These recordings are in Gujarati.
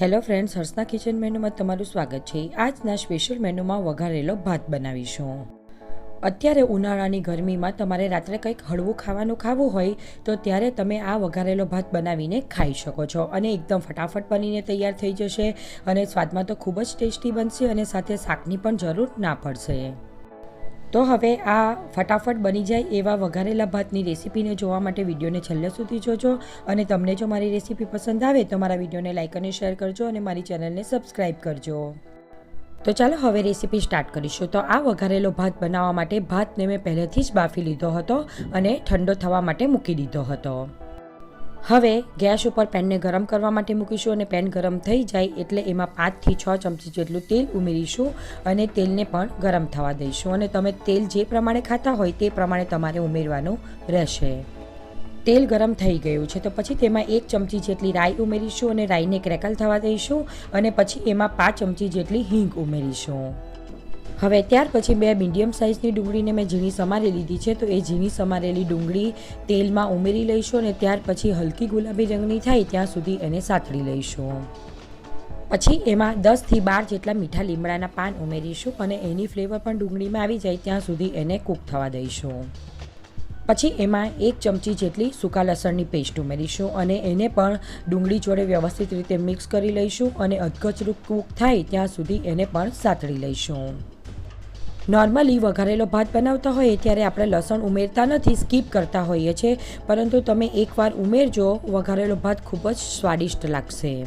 હેલો ફ્રેન્ડ્સ, હર્ષના કિચન મેનુમાં તમારું સ્વાગત છે. આજના સ્પેશિયલ મેનુમાં વઘારેલો ભાત બનાવીશું. અત્યારે ઉનાળાની ગરમીમાં તમારે રાત્રે કંઈક હળવું ખાવાનું ખાવું હોય, તો ત્યારે તમે આ વઘારેલો ભાત બનાવીને ખાઈ શકો છો અને એકદમ ફટાફટ બનીને તૈયાર થઈ જશે અને સ્વાદમાં તો ખૂબ જ ટેસ્ટી બનશે અને સાથે શાકની પણ જરૂર ના પડશે. તો હવે આ ફટાફટ બની જાય એવા વઘારેલા ભાતની રેસીપીને જોવા માટે વિડીયોને છેલ્લે સુધી જોજો અને તમને જો મારી રેસીપી પસંદ આવે તો મારા વિડીયોને લાઇક અને શેર કરજો અને મારી ચેનલને સબસ્ક્રાઈબ કરજો. તો ચાલો હવે રેસીપી સ્ટાર્ટ કરીશું. તો આ વઘારેલો ભાત બનાવવા માટે ભાતને મેં પહેલેથી જ બાફી લીધો હતો અને ઠંડો થવા માટે મૂકી દીધો હતો. હવે ગેસ ઉપર પેનને ગરમ કરવા માટે મૂકીશું અને પેન ગરમ થઈ જાય એટલે એમાં પાંચથી છ ચમચી જેટલું તેલ ઉમેરીશું અને તેલને પણ ગરમ થવા દઈશું. અને તમે તેલ જે પ્રમાણે ખાતા હોય તે પ્રમાણે તમારે ઉમેરવાનું રહેશે. તેલ ગરમ થઈ ગયું છે તો પછી તેમાં એક ચમચી જેટલી રાઈ ઉમેરીશું અને રાઈને ક્રેકલ થવા દઈશું અને પછી એમાં પાંચ ચમચી જેટલી હિંગ ઉમેરીશું. હવે ત્યાર પછી બે મીડિયમ સાઇઝની ડુંગળીને મેં ઝીણી સમારી લીધી છે, તો એ ઝીણી સમારેલી ડુંગળી તેલમાં ઉમેરી લઈશું અને ત્યાર પછી હલકી ગુલાબી રંગની થાય ત્યાં સુધી એને સાતળી લઈશું. પછી એમાં દસથી બાર જેટલા મીઠા લીમડાના પાન ઉમેરીશું અને એની ફ્લેવર પણ ડુંગળીમાં આવી જાય ત્યાં સુધી એને કૂક થવા દઈશું. પછી એમાં એક ચમચી જેટલી સૂકા લસણની પેસ્ટ ઉમેરીશું અને એને પણ ડુંગળી જોડે વ્યવસ્થિત રીતે મિક્સ કરી લઈશું અને અધકચરું કૂક થાય ત્યાં સુધી એને પણ સાતળી લઈશું. નોર્મલી વઘારેલો ભાત બનાવતા હોઈએ ત્યારે આપણે લસણ ઉમેરતા નથી, સ્કીપ કરતા હોઈએ છીએ, પરંતુ તમે એકવાર ઉમેરજો, વઘારેલો ભાત ખૂબ જ સ્વાદિષ્ટ લાગશે.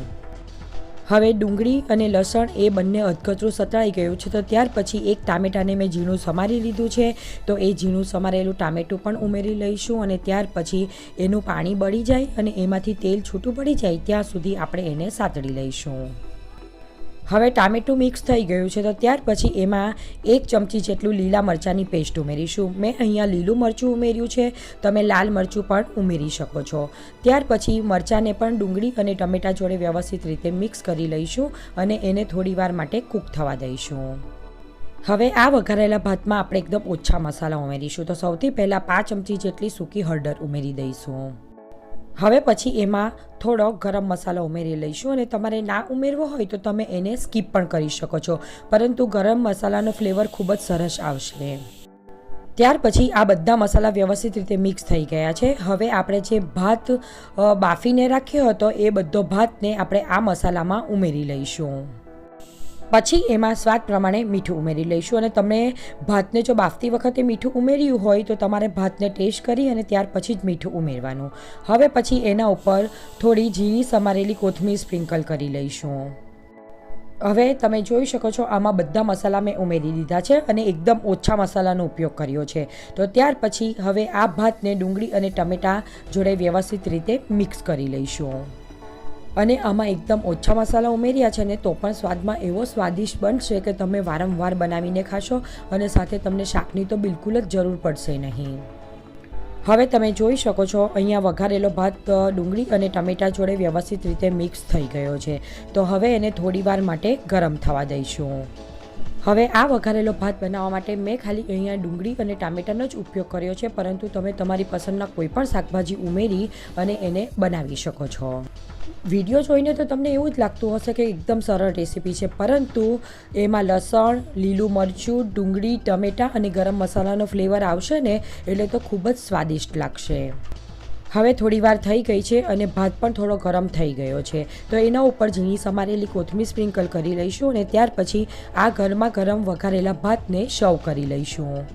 હવે ડુંગળી અને લસણ એ બંને અધકચરું સતળાઈ ગયું છે તો ત્યાર પછી એક ટામેટાને મેં ઝીણું સમારી લીધું છે. તો એ ઝીણું સમારેલું ટામેટું પણ ઉમેરી લઈશું અને ત્યાર પછી એનું પાણી બળી જાય અને એમાંથી તેલ છૂટું પડી જાય ત્યાં સુધી આપણે એને સાતળી લઈશું. હવે ટામેટું મિક્સ થઈ ગયું છે તો ત્યાર પછી એમાં એક ચમચી જેટલું લીલા મરચાંની પેસ્ટ ઉમેરીશું. મેં અહીંયા લીલું મરચું ઉમેર્યું છે. તમે લાલ મરચું પણ ઉમેરી શકો છો. ત્યાર પછી મરચાંને પણ ડુંગળી અને ટમેટાં જોડે વ્યવસ્થિત રીતે મિક્સ કરી લઈશું અને એને થોડીવાર માટે કૂક થવા દઈશું. હવે આ વઘારેલા ભાતમાં આપણે એકદમ ઓછા મસાલા ઉમેરીશું. તો સૌથી પહેલાં પાંચ ચમચી જેટલી સૂકી હળદર ઉમેરી દઈશું. હવે પછી એમાં થોડો ગરમ મસાલો ઉમેરી લઈશું અને તમારે ના ઉમેરવો હોય તો તમે એને સ્કીપ પણ કરી શકો છો. પરંતુ ગરમ મસાલાનો ફ્લેવર ખૂબ જ સરસ આવશે. ત્યાર પછી આ બધા મસાલા વ્યવસ્થિત રીતે મિક્સ થઈ ગયા છે. હવે આપણે જે ભાત બાફીને રાખ્યો હતો એ બધો ભાતને આપણે આ મસાલામાં ઉમેરી લઈશું. પછી એમાં સ્વાદ પ્રમાણે મીઠું ઉમેરી લઈશું અને તમે ભાતને જો બાફતી વખતે મીઠું ઉમેર્યું હોય તો તમારે ભાતને ટેસ્ટ કરી અને ત્યાર પછી જ મીઠું ઉમેરવાનું. હવે પછી એના ઉપર થોડી ઝીણી સમારેલી કોથમીર સ્પ્રિંકલ કરી લઈશું. હવે તમે જોઈ શકો છો આમાં બધા મસાલા મેં ઉમેરી દીધા છે અને એકદમ ઓછા મસાલાનો ઉપયોગ કર્યો છે. તો ત્યાર પછી હવે આ ભાતને ડુંગળી અને ટમેટાં જોડે વ્યવસ્થિત રીતે મિક્સ કરી લઈશું. અને આમાં એકદમ ઓછા મસાલા ઉમેર્યા છે ને તો પણ સ્વાદમાં એવો સ્વાદિષ્ટ બનશે કે તમે વારંવાર બનાવીને ખાશો અને સાથે તમને શાકની તો બિલકુલ જ જરૂર પડશે નહીં. હવે તમે જોઈ શકો છો, અહીંયા વઘારેલો ભાત ડુંગળી અને ટમેટા જોડે વ્યવસ્થિત રીતે મિક્સ થઈ ગયો છે. તો હવે એને થોડીવાર માટે ગરમ થવા દઈશું. હવે આ વઘારેલો ભાત બનાવવા માટે મેં ખાલી અહીંયા ડુંગળી અને ટામેટાનો જ ઉપયોગ કર્યો છે, પરંતુ તમે તમારી પસંદના કોઈ પણ શાકભાજી ઉમેરી અને એને બનાવી શકો છો. વીડિયો જોઈને તો તમને એવું જ લાગતું હશે કે એકદમ સરળ રેસીપી છે, પરંતુ એમાં લસણ, લીલું મરચું, ડુંગળી, ટમેટાં અને ગરમ મસાલાનો ફ્લેવર આવશે ને, એટલે તો ખૂબ જ સ્વાદિષ્ટ લાગશે. હવે થોડી વાર થઈ ગઈ છે અને ભાત પણ થોડો ગરમ થઈ ગયો છે. તો એના ઉપર ઝીણી સમારેલી કોથમીર સ્પ્રિંકલ કરી લઈશું અને ત્યાર પછી આ ગરમા ગરમ વઘારેલા ભાતને સર્વ કરી લઈશું.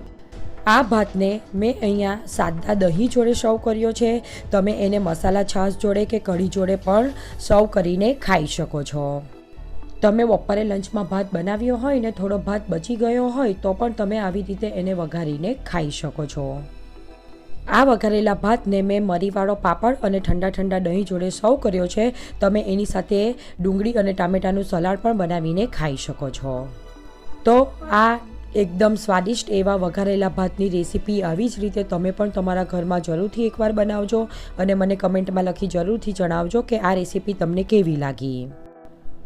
આ ભાતને મેં અહીંયા સાદા દહીં જોડે સર્વ કર્યો છે. તમે એને મસાલા છાશ જોડે કે કઢી જોડે પણ સર્વ કરીને ખાઈ શકો છો. તમે બપોરે લંચમાં ભાત બનાવ્યો હોય ને થોડો ભાત બચી ગયો હોય તો પણ તમે આવી રીતે એને વઘારીને ખાઈ શકો છો. આ વઘારેલા ભાતને મેં મરીવાળો પાપડ અને ઠંડા ઠંડા દહીં જોડે સર્વ કર્યો છે. તમે એની સાથે ડુંગળી અને ટામેટાનું સલાડ પણ બનાવીને ખાઈ શકો છો. તો આ એકદમ સ્વાદિષ્ટ એવા વઘારેલા ભાતની રેસીપી આવી જ રીતે તમે પણ તમારા ઘરમાં જરૂરથી એકવાર બનાવજો અને મને કમેન્ટમાં લખી જરૂરથી જણાવજો કે આ રેસીપી તમને કેવી લાગી.